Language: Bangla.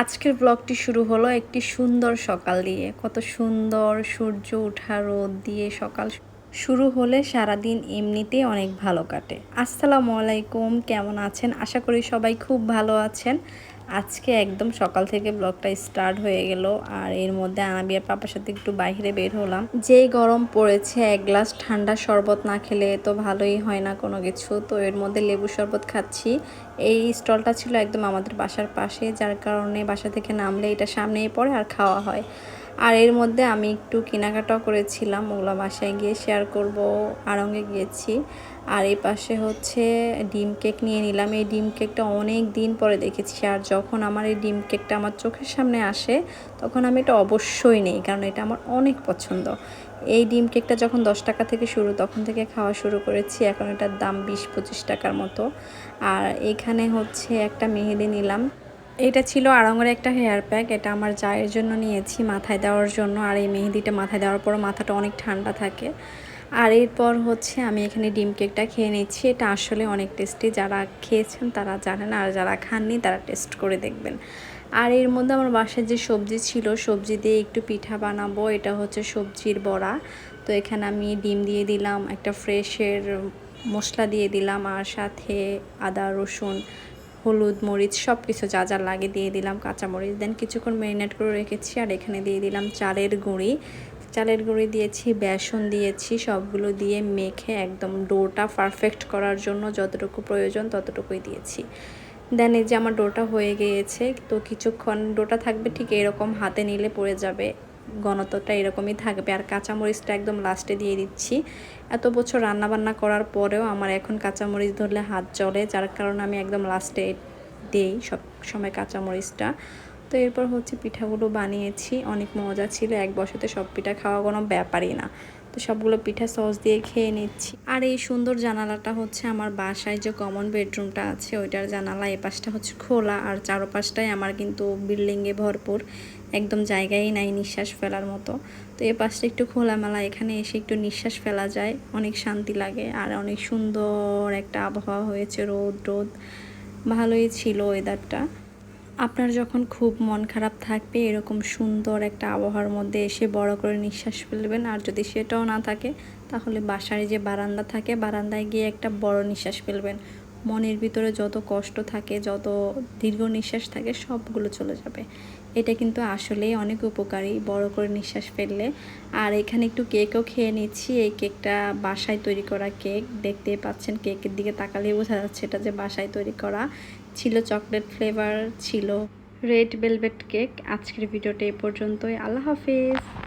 আজকের ব্লগটি শুরু হলো একটি সুন্দর সকাল দিয়ে। কত সুন্দর সূর্য ওঠা রোদ দিয়ে সকাল শুরু হলে সারাদিন এমনিতেই অনেক ভালো কাটে। আসসালামু আলাইকুম, কেমন আছেন? আশা করি সবাই খুব ভালো আছেন। আজকে একদম সকাল থেকে ব্লগটা স্টার্ট হয়ে গেল, আর এর মধ্যে আনাবিয়ার পাপার সাথে একটু বাইরে বের হলাম। যেই গরম পড়েছে, এক গ্লাস ঠান্ডা শরবত না খেলে তো ভালোই হয় না কোনো কিছু। তো এর মধ্যে লেবু শরবত খাচ্ছি। এই স্টলটা ছিল একদম আমাদের বাসার পাশে, যার কারণে বাসা থেকে নামলে এটা সামনেই পড়ে আর খাওয়া হয়। আর এর মধ্যে আমি একটু কেনাকাটাও করেছিলাম, ওগুলো বাসায় গিয়ে শেয়ার করব, আড়ঙ্গে গিয়েছি। আর এই পাশে হচ্ছে ডিম কেক নিয়ে নিলাম। এই ডিম কেকটা অনেক দিন পরে দেখেছি আর যখন আমার এই ডিম কেকটা আমার চোখের সামনে আসে, তখন আমি এটা অবশ্যই নেই, কারণ এটা আমার অনেক পছন্দ। এই ডিম কেকটা যখন দশ টাকা থেকে শুরু, তখন থেকে খাওয়া শুরু করেছি, এখন এটার দাম বিশ পঁচিশ টাকার মতো। আর এখানে হচ্ছে একটা মেহেদি নিলাম। এটা ছিল আড়ঙ্গের একটা হেয়ার প্যাক এটা আমার জায়ের জন্য নিয়েছি মাথায় দেওয়ার জন্য, আর এই মেহেদিটা মাথায় দেওয়ার পর মাথাটা অনেক ঠান্ডা থাকে। আর এরপর হচ্ছে আমি এখানে ডিম কেকটা খেয়ে নিচ্ছি, এটা আসলে অনেক টেস্টি যারা খেয়েছেন তারা জানেন, আর যারা খাননি তারা টেস্ট করে দেখবেন। আর এর মধ্যে আমার বাসায় যে সবজি ছিল, সবজি দিয়ে একটু পিঠা বানাবো, এটা হচ্ছে সবজির বড়া। তো এখানে আমি ডিম দিয়ে দিলাম, একটা ফ্রেশের মশলা দিয়ে দিলাম, আর সাথে আদা, রসুন হলুদ, মরিচ সব কিছু যা যা লাগে দিয়ে দিলাম কাঁচামরিচ দেন কিছুক্ষণ ম্যারিনেট করে রেখেছি আর এখানে দিয়ে দিলাম চালের গুঁড়ি। চালের গুঁড়ি দিয়েছি, বেসন দিয়েছি, সবগুলো দিয়ে মেখে একদম ডোটা পারফেক্ট করার জন্য যতটুকু প্রয়োজন ততটুকুই দিয়েছি। দেন এই যে আমার ডোটা হয়ে গিয়েছে, তো কিছুক্ষণ ডোটা থাকবে ঠিক এরকম হাতে নিলে পড়ে যাবে। ঘনত্বটা এরকমই থাকবে। আর কাঁচামরিচটা একদম লাস্টে দিয়ে দিচ্ছি। এত বছর রান্না বান্না করার পরেও আমার এখন কাঁচামরিচ ধরলে হাত চলে যার কারণে আমি একদম লাস্টে দেই সব সময় কাঁচামরিচটা। তো এরপর হচ্ছে পিঠাগুলো বানিয়েছি। অনেক মজা ছিল, এক বছরতে সব পিঠা খাওয়া কোনো ব্যাপারই না। তো সবগুলো পিঠা সস দিয়ে খেয়ে নিচ্ছি। আর এই সুন্দর জানালাটা হচ্ছে আমার বাসায় যে কমন বেডরুমটা আছে, ওইটার জানালা এ পাশটা হচ্ছে খোলা। আর চারোপাশটাই আমার কিন্তু বিল্ডিংয়ে ভরপুর। একদম জায়গায় নাই নিঃশ্বাস ফেলার মতো। তো এ পাশটা একটু খোলামেলা, এখানে এসে একটু নিঃশ্বাস ফেলা যায়। অনেক শান্তি লাগে আর অনেক সুন্দর একটা আবহাওয়া হয়েছে, রোদ রোদ ভালোই ছিল ওয়েদারটা আপনার যখন খুব মন খারাপ থাকবে, এরকম সুন্দর একটা আবহাওয়ার মধ্যে এসে বড় করে নিঃশ্বাস ফেলবেন। আর যদি সেটাও না থাকে, তাহলে বাসায় যে বারান্দা থাকে, বারান্দায় গিয়ে একটা বড় নিঃশ্বাস ফেলবেন। মনের ভিতরে যত কষ্ট থাকে, যত দীর্ঘ নিঃশ্বাস থাকে, সবগুলো চলে যাবে। এটা কিন্তু আসলেই অনেক উপকারী, বড় করে নিঃশ্বাস ফেললে। আর এখানে একটু কেকও খেয়ে নিচ্ছি। এই কেকটা বাসায় তৈরি করা কেক। দেখতেই পাচ্ছেন, কেকের দিকে তাকালেই বোঝা যাচ্ছে এটা যে বাসায় তৈরি করা। ছিল চকলেট ফ্লেভার, ছিল রেড ভেলভেট কেক। আজকের ভিডিওটা এ পর্যন্তই। আল্লাহ হাফিজ।